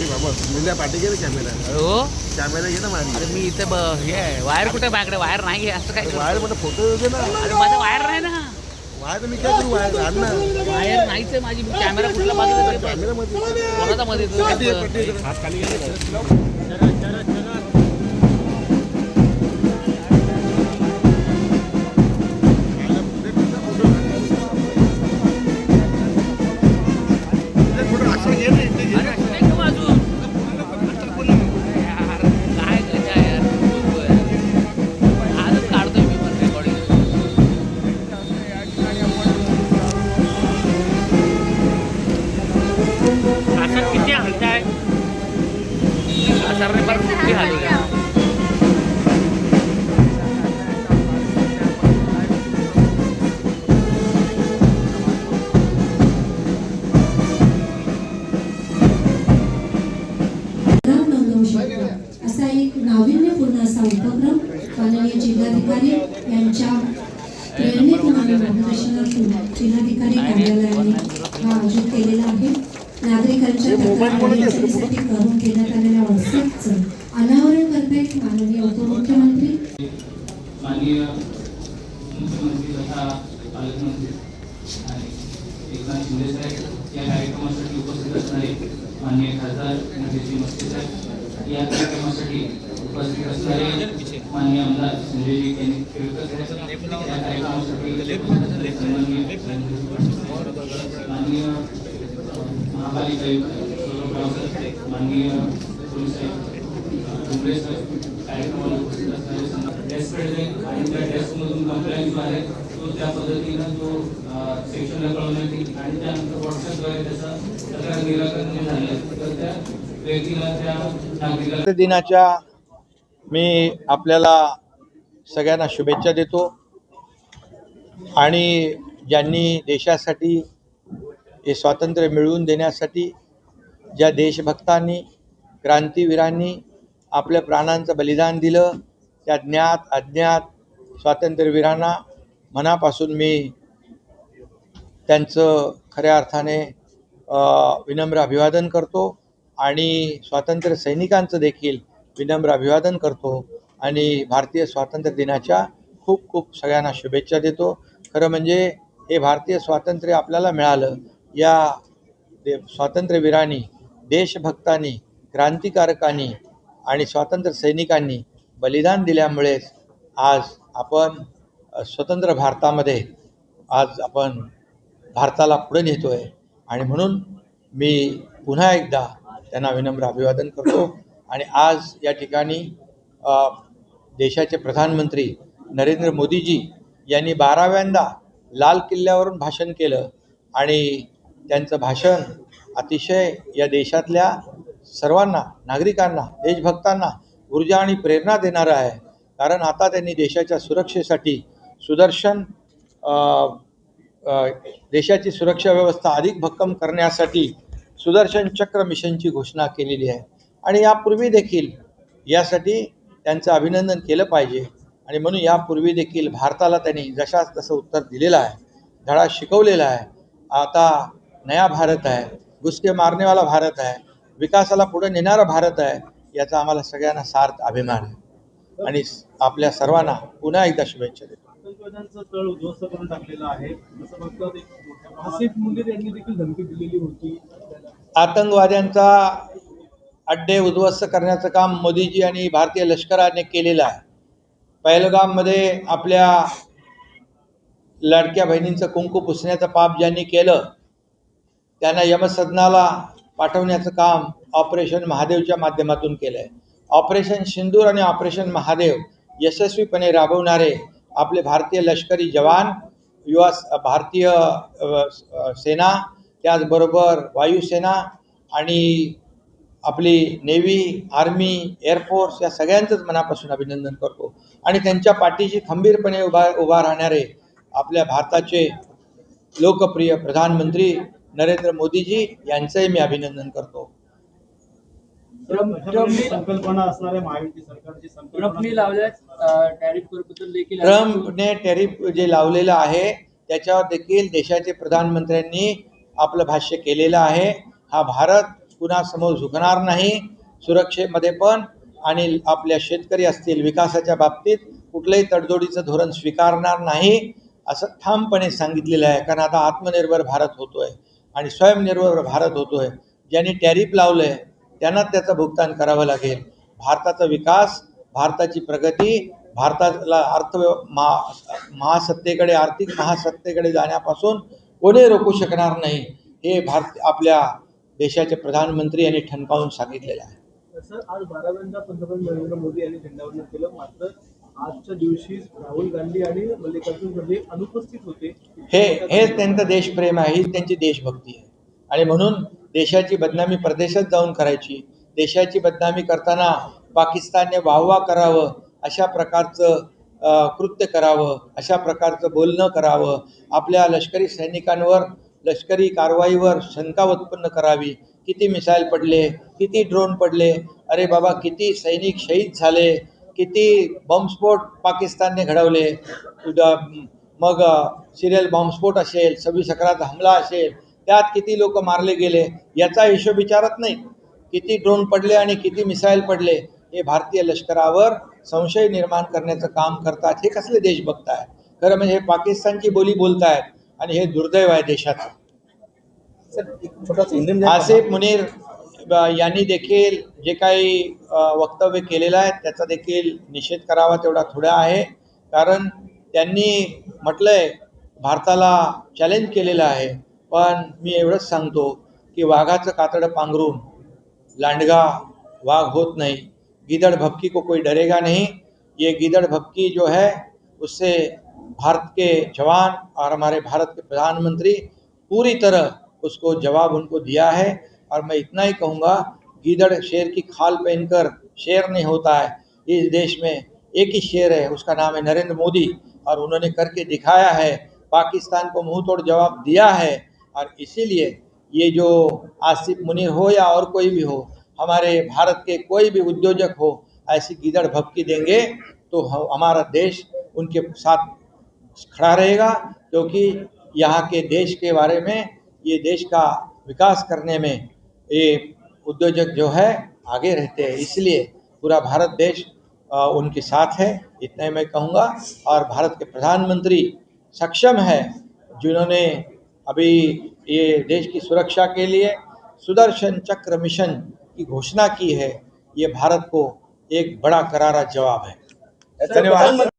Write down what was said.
मिल्या पाठी कॅमेरा हो? कॅमेरा घे ना माझी अरे मी इथे ब- हे आहे, वायर कुठे माझ्याकडे? वायर नाही आहे, असं काय? वायर मला फोटो दे ना. अरे माझा वायर नाही ना. वायर मी काय करू? वायर आण ना. वायर नाहीच आहे माझी. मी कॅमेरा कुठला तरी. कॅमेरा मध्ये. कोणाचा मध्ये उपक्रम माननीय जिल्हाधिकारी यांच्या प्रेरणेतून आणि मार्गदर्शनातून जिल्हाधिकारी कार्यालयाने हा आयोजित केलेला आहे. नागरिकांच्या तक्रारी अडचणीसाठी करून देण्यात आलेल्या व्हॉट्सअपचं अनावरण करतायत माननीय उपमुख्यमंत्री माननीय माननीय महापालिका आयुक्त माननीय पोलीस कार्यक्रमाला उपस्थित असणारे आणि त्या डेस्कमधून कंप्लेंट जो आहे तो त्या पद्धतीनं तो सेक्शनला कळवण्यात येईल आणि त्यानंतर व्हॉट्सअपद्वारे त्याचा तक्रार निराकरण तर त्या व्यक्तीला त्या नागरिकाला दिनाच्या मी आपल्याला सगळ्यांना शुभेच्छा देतो. आणि ज्यांनी देशासाठी हे स्वातंत्र्य मिळवून देण्यासाठी ज्या देशभक्तांनी क्रांतीवीरांनी आपल्या प्राणांचं बलिदान दिलं त्या ज्ञात अज्ञात स्वातंत्र्यवीरांना मनापासून मी त्यांचं खऱ्या अर्थाने विनम्र अभिवादन करतो आणि स्वातंत्र्य सैनिकांचं देखील विनम्र अभिवादन करतो. आणि भारतीय स्वातंत्र्य दिनाच्या खूप खूप सगळ्यांना शुभेच्छा देतो. खरं म्हणजे हे भारतीय स्वातंत्र्य आपल्याला मिळालं. या दे स्वातंत्र्यवीरांनी देशभक्तांनी क्रांतिकारकांनी आणि स्वातंत्र्य सैनिकांनी बलिदान दिल्यामुळेच आज आपण स्वतंत्र भारतामध्ये आज आपण भारताला पुढे नेतो आहे आणि म्हणून मी पुन्हा एकदा त्यांना विनम्र अभिवादन करतो. आणि आज या ठिकाणी देशाचे प्रधानमंत्री नरेंद्र मोदीजी यांनी बाराव्यांदा लाल किल्ल्यावरून भाषण केलं आणि त्यांचं भाषण अतिशय या देशातल्या सर्वांना नागरिकांना देशभक्तांना ऊर्जा आणि प्रेरणा देणारं आहे. कारण आता त्यांनी देशाच्या सुरक्षेसाठी सुदर्शन देशाची सुरक्षा व्यवस्था अधिक भक्कम करण्यासाठी सुदर्शन चक्र मिशनची घोषणा केलेली आहे. आणि यापूर्वी देखील यासाठी त्यांचं अभिनंदन केलं पाहिजे. आणि म्हणून यापूर्वी देखील भारताला त्यांनी जशाच तसं उत्तर दिलेलं आहे. धडा शिकवलेला आहे. आता नया भारत आहे. घुसके मारनेवाला भारत आहे. विकासाला पुढे नेणारा भारत आहे. याचा आम्हाला सगळ्यांना सार्थ अभिमान आहे. आणि आपल्या सर्वांना पुन्हा एकदा शुभेच्छा देतो. आतंकवाद्यांचा तळ उद्ध्वस्त करून टाकलेला आहे. असं फक्त एक मोठ्या प्रमाणात- आसिफ मुंडे यांनी देखील धमकी दिलेली होती. आतंकवाद्यांचा अड्डे उद्ध्वस्त करण्याचं काम मोदीजी आणि भारतीय लष्कराने केलेलं आहे. पहलगाममध्ये आपल्या लाडक्या बहिणींचं कुंकू पुसण्याचं पाप ज्यांनी केलं त्यांना यमसदनाला पाठवण्याचं काम ऑपरेशन महादेवच्या माध्यमातून केलं आहे ऑपरेशन सिंदूर आणि ऑपरेशन महादेव यशस्वीपणे राबवणारे आपले भारतीय लष्करी जवान युवा भारतीय सेना त्याचबरोबर वायुसेना आणि आपली नेव्ही आर्मी एअरफोर्स या सगळ्यांचंच मनापासून अभिनंदन करतो. आणि त्यांच्या पाठीशी खंबीरपणे उभा उभा राहणारे आपल्या भारताचे लोकप्रिय प्रधानमंत्री नरेंद्र मोदीजी यांचंही मी अभिनंदन करतो. ट्रम्पने टॅरिफ जे लावलेलं आहे त्याच्यावर देखील देशाचे प्रधानमंत्र्यांनी आपलं भाष्य केलेलं आहे. हा भारत कुणासमोर झुकणार नाही सुरक्षेमध्ये पण आणि आपल्या शेतकरी असतील विकासाच्या बाबतीत कुठलंही तडजोडीचं धोरण स्वीकारणार नाही असं ठामपणे सांगितलेलं आहे. कारण आता आत्मनिर्भर भारत होतोय आणि स्वयंनिर्भर भारत होतोय. ज्यांनी टॅरिफ लावलं आहे त्यांना त्याचं भुगतान करावं लागेल. भारताचा विकास भारताची प्रगती भारताला अर्थ महा महासत्तेकडे आर्थिक महासत्तेकडे जाण्यापासून कोणी रोखू शकणार नाही. हे भारत आपल्या देशाचे प्रधानमंत्री यांनी ठणकावून सांगितलेलं आहे. सर आज बाराव्यांदा पंतप्रधान नरेंद्र मोदी यांनी केलं. मात्र आजच्या दिवशी राहुल गांधी आणि मल्लिकार्जुन खरगे अनुपस्थित होते. हे हेच त्यांचं देशप्रेम आहे हीच त्यांची देशभक्ती आहे. आणि म्हणून देशाची बदनामी परदेशात जाऊन करायची देशाची बदनामी करताना पाकिस्तानने वाहवा करावं अशा प्रकारचं कृत्य करावं अशा प्रकारचं बोलणं करावं. आपल्या लष्करी सैनिकांवर लष्करी कारवाईवर शंका उत्पन्न करावी. किती मिसाईल पडले? किती ड्रोन पडले? अरे बाबा किती सैनिक शहीद झाले? किती बॉम्बस्फोट पाकिस्तानने घडवले? मग सिरियल बॉम्बस्फोट असेल सव्वीस अकराचा हमला असेल त्यात किती लोक मारले गेले? याचा हिशोब विचारत नाही. किती ड्रोन पडले आणि किती मिसाईल पडले? हे भारतीय लष्करावर संशय निर्माण करण्याचं काम करतात. हे कसले देशभक्त आहे खरं म्हणजे हे पाकिस्तानची बोली बोलतायत. आणि हे दुर्दैव आहे देशाचं. आसिफ मुनीर यांनी देखील जे काही वक्तव्य केलेलं आहे त्याचा देखील निषेध करावा तेवढा थोडा आहे. कारण त्यांनी म्हटलंय भारताला चॅलेंज केलेलं आहे. पण मी एवढंच सांगतो की वाघाचं कातडं पांघरून लांडगा वाघ होत नहीं. गीदड़ भपकी को कोई डरेगा नहीं. ये गीदड़ भपकी जो है उससे भारत के जवान और हमारे भारत के प्रधानमंत्री पूरी तरह उसको जवाब उनको दिया है। और मैं इतना ही कहूँगा, गीदड़ शेर की खाल पहनकर शेर नहीं होता है। इस देश में एक ही शेर है, उसका नाम है नरेंद्र मोदी। और उन्होंने करके दिखाया है, पाकिस्तान को मुँह तोड़ जवाब दिया है। और इसीलिए ये जो आसिफ मुनीर हो या और कोई भी हो, हमारे भारत के कोई भी उद्योजक हो, ऐसी गीदड़ भपकी देंगे तो हमारा देश उनके साथ खड़ा रहेगा, क्योंकि यहाँ के देश के बारे में, ये देश का विकास करने में ये उद्योजक जो है, आगे रहते हैं। इसलिए पूरा भारत देश उनके साथ है, इतना मैं कहूँगा। और भारत के प्रधानमंत्री सक्षम है, जिन्होंने अभी ये देश की सुरक्षा के लिए सुदर्शन चक्र मिशन की घोषणा की है, ये भारत को एक बड़ा करारा जवाब है। धन्यवाद।